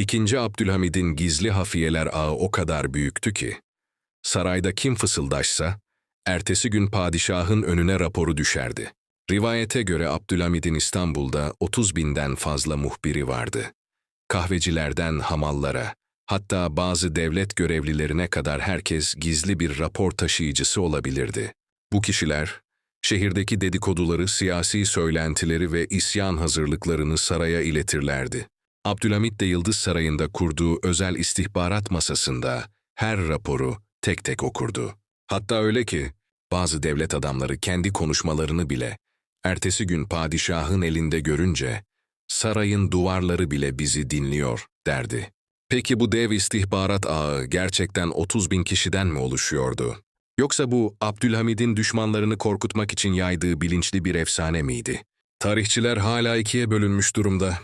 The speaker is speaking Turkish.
İkinci Abdülhamid'in gizli hafiyeler ağı o kadar büyüktü ki, sarayda kim fısıldaşsa, ertesi gün padişahın önüne raporu düşerdi. Rivayete göre Abdülhamid'in İstanbul'da 30 binden fazla muhbiri vardı. Kahvecilerden hamallara, hatta bazı devlet görevlilerine kadar herkes gizli bir rapor taşıyıcısı olabilirdi. Bu kişiler, şehirdeki dedikoduları, siyasi söylentileri ve isyan hazırlıklarını saraya iletirlerdi. Abdülhamit de Yıldız Sarayı'nda kurduğu özel istihbarat masasında her raporu tek tek okurdu. Hatta öyle ki bazı devlet adamları kendi konuşmalarını bile ertesi gün padişahın elinde görünce sarayın duvarları bile bizi dinliyor derdi. Peki bu dev istihbarat ağı gerçekten 30 bin kişiden mi oluşuyordu? Yoksa bu Abdülhamid'in düşmanlarını korkutmak için yaydığı bilinçli bir efsane miydi? Tarihçiler hala ikiye bölünmüş durumda.